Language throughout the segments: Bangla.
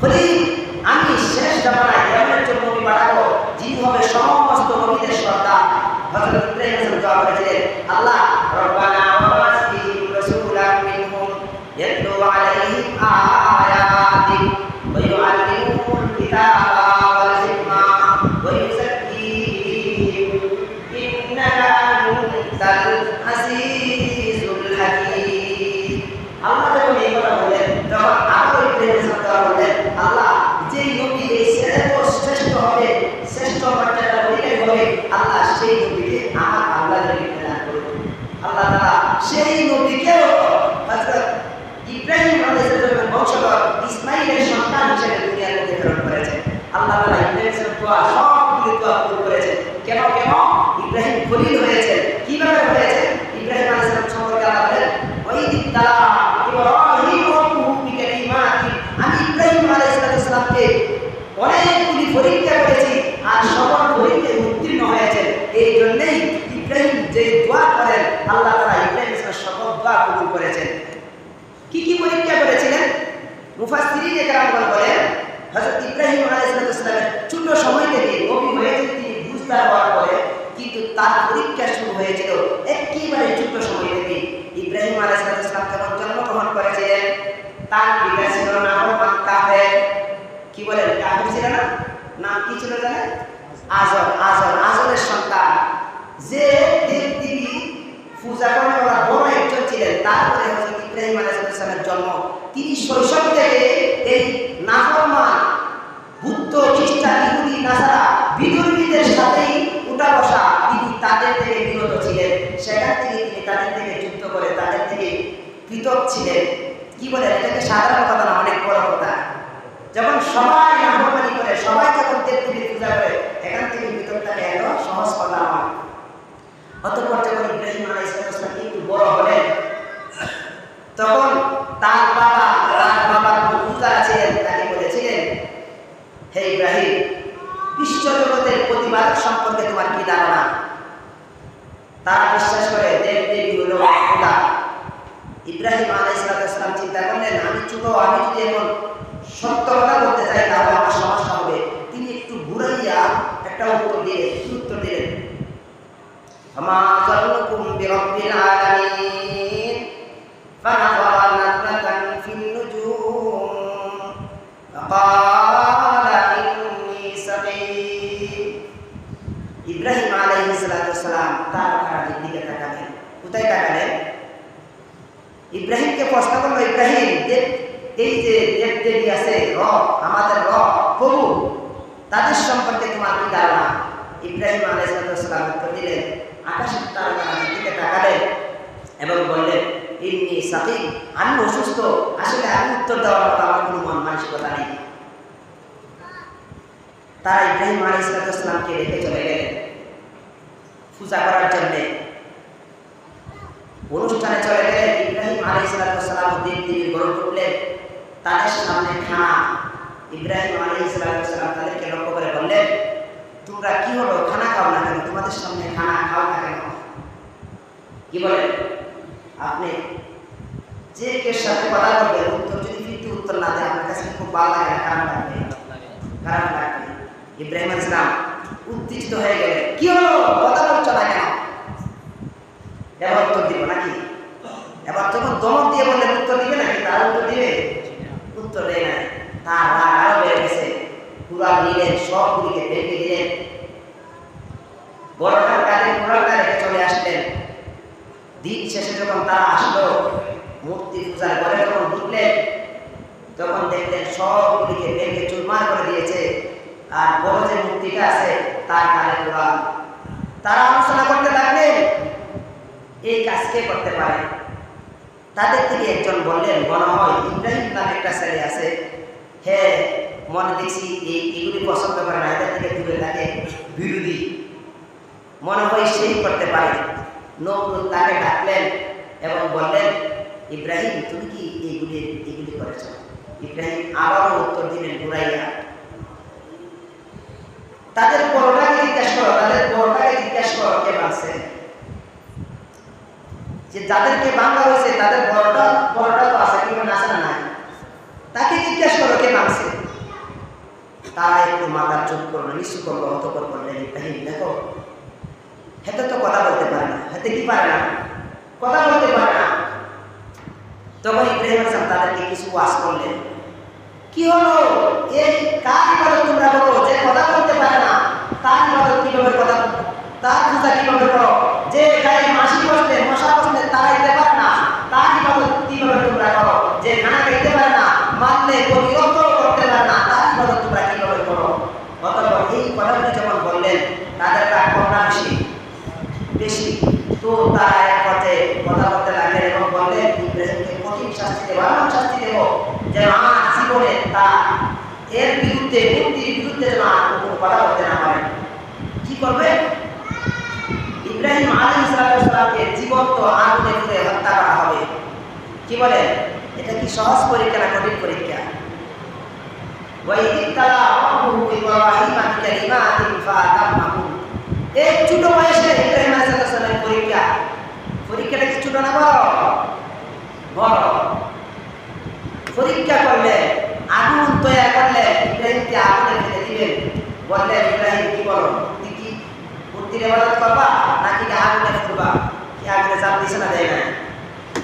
খলিল আমি শেষ জামানায় এমন একজন নবী পাঠাবো। যিনি হবে সমস্ত নবীদের সর্দার। হজরত ইব্রাহিম দোয়া করেছিলেন আল্লাহ রব্বানা ওয়াবাস ফীহিম রাসূলাম মিনহুম ইয়াতলু আলাইহিম আয়াতিক ওয়া ইউআল্লিমুহুমুল কিতাবা ওয়াল হিকমা ওয়া ইউযাক্কিহিম ইন্নাকা আনতাল আজিজুল হাকীম আল্লাহ যখন এই কথা বললেন তখন আরও ইব্রাহিম আলাইহিস সালাম বললেন আল্লাহ যে নবী এই শ্রেষ্ঠ শ্রেষ্ঠ হবে শ্রেষ্ঠ মর্যাদা অধিকারী হবে আল্লাহ সেই নবীকে আমার আল্লাহ নবী প্রদান করুন আল্লাহ তাআলা সেই নবীকেও হযরত ইব্রাহিম আলাইহিস সালামের বংশধর ইসমাইলের সন্তান হিসেবে দুনিয়ার মধ্যে প্রেরণ করেছেন আল্লাহ তাআলা ইব্রাহিমের দোয়া, সবগুলি দোয়া কবুল করেছেন। কেন কেন? ইব্রাহিম খলিল হয়েছে। কীভাবে হয়েছে? ইব্রাহিম আলাইহিস সালাম সম্পর্কে আল্লাহ বলেন তালা রাব্বুহু বিকালিমাতিন আমি ইব্রাহিম আলাইহিস সালামকে অনেকগুলি পরীক্ষা করেছি আর সকল পরীক্ষায় উত্তীর্ণ হয়েছে এই জন্যই ইব্রাহিম যে দোয়া করেন আল্লাহ তাআলা ইব্রাহিম আলাইহিস সকল দোয়া কবুল করেছেন কি কি পরীক্ষা করেছিলেন। মুফাসসিরিন একরামগণ বলেন ইব্রাহিম আলাইহিস সালামের ছোট সময় থেকে নবী হয়েছেন তিনি বুঝদার হওয়ার পরে কিন্তু তার পরীক্ষা শুরু হয়েছিল একেবারে ছোট সময় থেকে। ইব্রাহিম আলাইহিস সালাম যখন জন্মগ্রহণ করেছিলেন। তার পিতা ছিল কাফের। কি বলেন, কাফের ছিল না? নাম কি ছিল জানেন? আজর আজর আজরের সন্তান। যে দেব দেবী পূজা ওরা বড় একজন ছিলেন। তারপরে হযরত ইব্রাহিম আলাইহিস সালামের জন্ম। তিনি শৈশব থেকে এই নাফরমান, বুদ্ধ, খ্রিস্টান, ইহুদি, নাসারা বিদুর্মীদের সাথেই উঠা বসা তিনি তাদের থেকে বিরত ছিলেন। সেখান থেকে তিনি তাদের থেকে যুদ্ধ করে তাদের থেকে পৃথক ছিলেন। কি বলে, এটাকে সাধারণ কথা না, অনেক বড় কথা। যখন সবাই নাফরমানি করে, সবাই যখন দেবদেবী পূজা করে, এখান থেকে পৃথক থাকে এত সহজ কথা নয় অতঃপর যখন ইব্রাহিম আলাইহিস সালাম একটু বড় হলেন তখন তার বাবা তার বাবার পূজা ছিলেন তাকে বলেছিলেন হে ইব্রাহিম বিশ্ব ইবাদত সম্পর্কে তোমার কি ধারণা? তারা বিশ্বাস করে দেব দেবী হলো খোদা। ইব্রাহিম আলাইসালাম চিন্তা করলেন, আমি চুপ, আমি যদি এখন সত্য কথা বলতে চাই, তাহলে আমার সমস্যা হবে। তিনি একটু ঘুরাইয়া একটা উত্তর দিলেন উত্তর দিলেন আমার এই যে দেবী আছে রব আমাদের রব প্রভু, তাদের সম্পর্কে তোমার কি ধারণা? ইব্রাহিম আলাইহিস সালাম উত্তর দিলেন আকাশের তারকার দিকে তাকালেন এবং বললেন, ইন্নি সাকিব, আমি অসুস্থ, আসলে আমি উত্তর দেওয়ার মতো আমার কোনো মন মানসিকতা নেই। তারা ইব্রাহিম আলী ইসলাতামকে রেখে চলে গেলেন পূজা করার জন্যে। অনুষ্ঠানে চলে গেলেন, ইব্রাহিম আলী ইসলাতাম দিন দিন গড়ে তুললেন তাদের সামনে খানা। ইব্রাহিম আলী ইসলাতাম তাদেরকে লক্ষ্য করে বললেন, তোমরা কি হলো? খানা খাও না কেন? তোমাদের সামনে খানা খাও না কেন? কি বলেন? আপনি যে কে সাথে কথা বলবেন, উত্তর যদি ফিরতে উত্তর না দেয়, আপনার কাছে খুব ভালো লাগে না, খারাপ লাগবে। খারাপ লাগবে। ইব্রাহিম ইসলাম উত্তেজিত হয়ে গেলে কি হলো? কথা বলছো না কেন? এবার উত্তর দিব নাকি? এবার যখন দমক দিয়ে বললেন, উত্তর দিবে নাকি? তার উত্তর দিবে? উত্তর দেয় না তার রাগ আরও বেড়ে গেছে। কুড়াল নিলেন সবগুলিকে ভেঙে দিলেন। বড়টার কাজে কুড়ালটা রেখে চলে আসলেন। দিন শেষে যখন তারা আসলো, মূর্তি পূজার ঘরে যখন ঢুকলেন, তখন দেখলেন সবগুলিকে ভেঙে চুরমার করে দিয়েছে। আর বড় যে মূর্তিটা আছে, তার কানে কোরআন। তারা আলোচনা করতে লাগলেন, এই কাজ কে করতে পারে? তাদের থেকে একজন বললেন মনে হয়, ইব্রাহিম নামে একটা ছেলে আছে। হ্যাঁ মনে দেখছি এই এগুলি পছন্দ করে না, এদের থেকে দূরে থাকে বিরোধী। মনে হয় সেই করতে পারে। নবরুল তাকে ডাকলেন এবং বললেন, ইব্রাহিম, তুমি কি এইগুলি এগুলি করেছ? ইব্রাহিম আবারও উত্তর দিলেন ঘুরাইয়া তাদের বড়টাকে জিজ্ঞাসা করো, তাদের বড়টাকে জিজ্ঞাসা করো, কে বাঁচছে যে যাদেরকে বাংলা হয়েছে তাদের বড়টা বড়টা তো আছে কিন্তু নাচে না নাই? তাকে জিজ্ঞাসা করো, কে বাঁচছে তারা একটু মাথার চোখ করল নিঃস্ব করল অতপর করলেন ইব্রাহিম, দেখো, হেতে তো কথা বলতে পারে না, হেতে কি পারে না? কথা বলতে পারে না। তখন ইব্রাহিম আসলাম তাদেরকে কিছু ওয়াজ করলেন। কি হলো? এই কার ইবাদত তোমরা করো? যে কথা বলতে পারে না তার ইবাদত কীভাবে কথা তার পূজা কীভাবে করো যে গায়ে মাসি বসলে মশা বসলে তারা দিতে পারে না তার ইবাদত কীভাবে তোমরা করো যে খানা খাইতে পারে না মারলে প্রতিরোধ করতে পারে না তার ইবাদত তোমরা কীভাবে করো অতঃপর এই কথাগুলো যখন বললেন তাদের রাগ কমনা বেশি বেশি তো তারা এক পর্যায়ে কথা বলতে লাগলেন এবং বললেন কঠিন শাস্তি দেবো, এমন শাস্তি দেবো যে আমার জীবনে তা, এর বিরুদ্ধে মুক্তির বিরুদ্ধে যেন কোনো কথা বলতে না পারে। কি করবে? ইব্রাহিম আলী ইসলামকে জীবন্ত আগুনে ফিরে হত্যা করা হবে। কি বলেন? এটা কি সহজ পরীক্ষা না কঠিন পরীক্ষা? এই ছোট বয়সে পরীক্ষা করলে, আগুন তৈরি করলে ইব্রাহিমকে আগুনে ফেলে দিবেন। ইব্রাহিম, কি বলো? তুই কি মূর্তির ইবাদত করবা নাকি আগুনে ফুলবা কি আগুনে চাপ দিছে না, দেয় না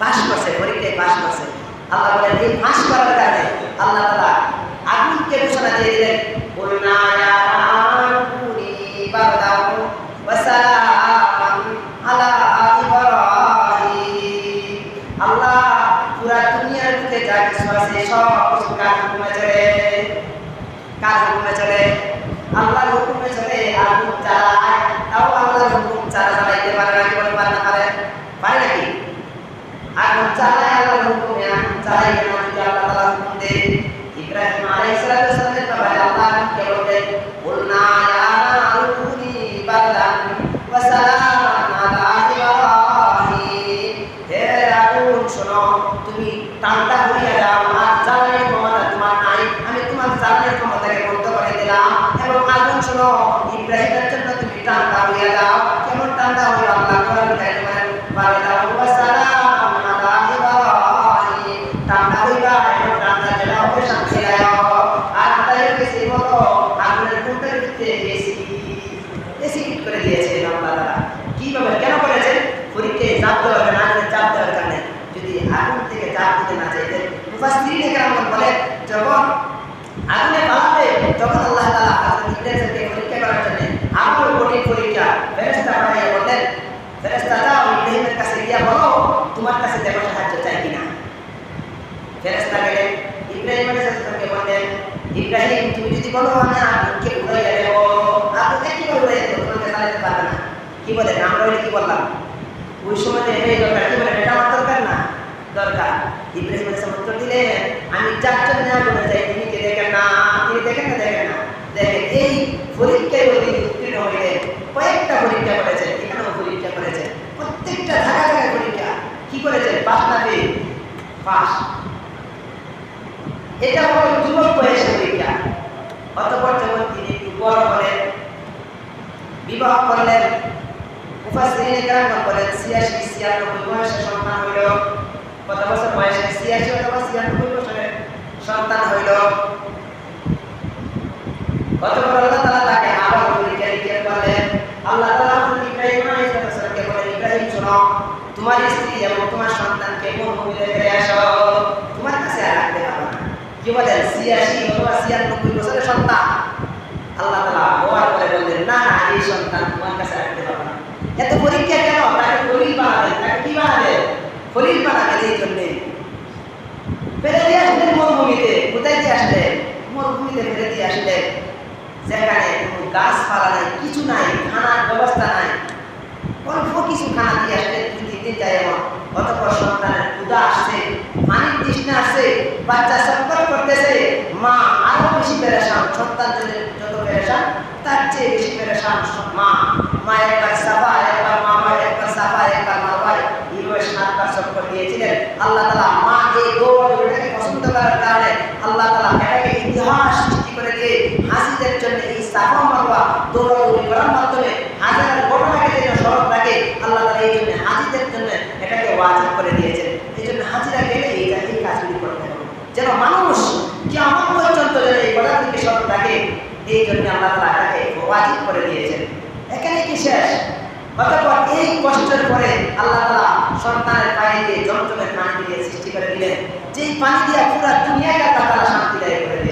পাশ করছে, পরীক্ষায় পাশ করছে। আল্লাহ বলেন, এই পাশ করার কারণে আল্লাহ তাআলা আগুনকে ঘোষণা দিয়ে দিলেন। ইয়া নারুনি বারদাও ওয়া সালামান আলা ইব্রাহিম আল্লাহ পুরা দুনিয়ার বুকে যা কিছু আছে সব কিছু কার হুকুমে চলে কার হুকুমে চলে আল্লাহর হুকুমে চলে আগুন চালায় তাও আল্লাহর হুকুম চালা চালাইতে পারে না কি বলে পারে না পারে পারে নাকি আগুন চালায় আল্লাহর হুকুমে আগুন চালাই কেন যদি আল্লাহ তাআলা হুকুম দেয় ইব্রাহিম আলাইহিস সালামের বাবা আল্লাহ কে বললেন বলনা ইয়া নারুনি বারদান ওয়া সালামান আলা ইব্রাহিম হে আগুন শোনো তুমি টানটা হইয়া যাও আর জ্বালানির ক্ষমতা তোমার নাই আমি তোমার জ্বালানির ক্ষমতাকে বন্ধ করে দিলাম এবং আগুন শোনো ইব্রাহিমের জন্য তুমি টানটা হইয়া যাও কেমন টানটা হইয়া আল্লাহ কোরআন কারিমে বলে দাও ওয়া সালামান আলা ইব্রাহিম টানটা হইবা এবং টানটা যেটা হবে শান্তি আর তাই বেশি বলো আগুনের কোনটার ভিতরে বেশি বেশি হিট করে দিয়েছে আল্লাহ তাআলা কীভাবে কেন করেছেন পরীক্ষায় চাপ দেওয়ার কারণে আগুনে চাপ দেওয়ার কারণে যদি আগুন থেকে চাপ দিতে না চাইতেন মুফাসসিরিন একরাম বলে যখন আগুনে পালাবে তখন আল্লাহ তাআলা হযরত ইব্রাহিমকে পরীক্ষা করার জন্য আগুন কঠিন পরীক্ষা ফেরেশতা পাঠিয়ে বললেন ফেরেশতা যাও ইব্রাহিমের কাছে গিয়া বলো তোমার কাছে দেখো সাহায্য চাই কিনা ফেরেশতা গেলেন ইব্রাহিম আলাইহিসসালামকে বললেন বলো কি তোমাকে পারবে না কি ওই কি বললাম ওই সময় এটাই দরকার কি বলেন এটা আমার দরকার না দরকার আমি চারজন বলে তিনি কে দেখেন না তিনি দেখেন না দেখেন না দেখেন এই পরীক্ষায় উত্তীর্ণ কয়েকটা পরীক্ষা করেছেন এখানেও পরীক্ষা প্রত্যেকটা জায়গা জায়গায় পরীক্ষা কি করেছেন পাস না পেয়ে এটা হলো যুবক বয়সের পরীক্ষা অতপর যখন তিনি একটু বড় হলেন বিবাহ করলেন বলেন 86 96 বয়সে সন্তান হইল, কত বছর বয়সে? 86 অথবা 96 বছরে সন্তান হইল। অতঃপর আল্লাহ তাআলা তাকে আবার পরীক্ষা করলেন আল্লাহ হযরত ইব্রাহিম ইব্রাহিম শোনো, তোমার সন্তানকে মরুভূমিতে ফেলে আসো তোমার কাছে আর রাখতে হবে না কি বলেন 86 অথবা 96 বছরের সন্তান আল্লাহ তাআলা ওয়ার করে বললেন না না এই সন্তান তোমার কাছে রাখতে হবে না এত পরীক্ষা কেন তাকে খলিল বানাবেন তাকে কি বানাবেন খলিল বানাবেন এই জন্যে ফেলে দিয়ে আসলেন মরুভূমিতে কোথায় দিয়ে আসলেন ফেলে দিয়ে আসলেন যেখানে কোনো গাছপালা নাই, কিছু নাই, খানার ব্যবস্থা নাই, অল্প কিছু খানা দিয়ে আসলেন দুই তিন দিন যায় এমন অতপর সন্তানের ক্ষুদা আসছে পানির তৃষ্ণা আসছে, বাচ্চা সফর করতেছে, মা আরও বেশি পেরেশান, সন্তান যত পেরেশান, তার চেয়ে বেশি পেরেশান মা। মা একবার সাফা একবার মামা একবার সাফা একবার মামা এইভাবে সাতবার সফর দিয়েছিলেন আল্লাহ তালা মা এই দৌড়টাকে পছন্দ করার কারণে আল্লাহ তালা এটাকে ইতিহাস সৃষ্টি করে দিয়ে হাসিদের জন্য এই সাফা মারওয়া দৌড়াদৌড়ি করার মাধ্যমে হাজার ঘটনাকে যেন স্মরণ রাখে আল্লাহ তালা এই জন্য হাজিদের জন্য এটাকে ওয়াজিব করে দিয়েছেন এই জন্য হাজিরা গেলে এই এই কাজগুলি করতে হবে যেন মানুষ কি আমার পর্যন্ত যেন এই থেকে স্মরণ থাকে, এই জন্য আল্লাহ তাকে ওয়াজিব করে দিয়েছেন। এখানে কি শেষ? অতঃপর এই কষ্টের পরে আল্লাহ তালা সন্তানের পায়ে দিয়ে জমজমের পানি দিয়ে সৃষ্টি করে দিলেন। যেই পানি দিয়ে পুরো দুনিয়াকে আল্লাহ তাআলা শান্তিদায়ক করে দিয়েছেন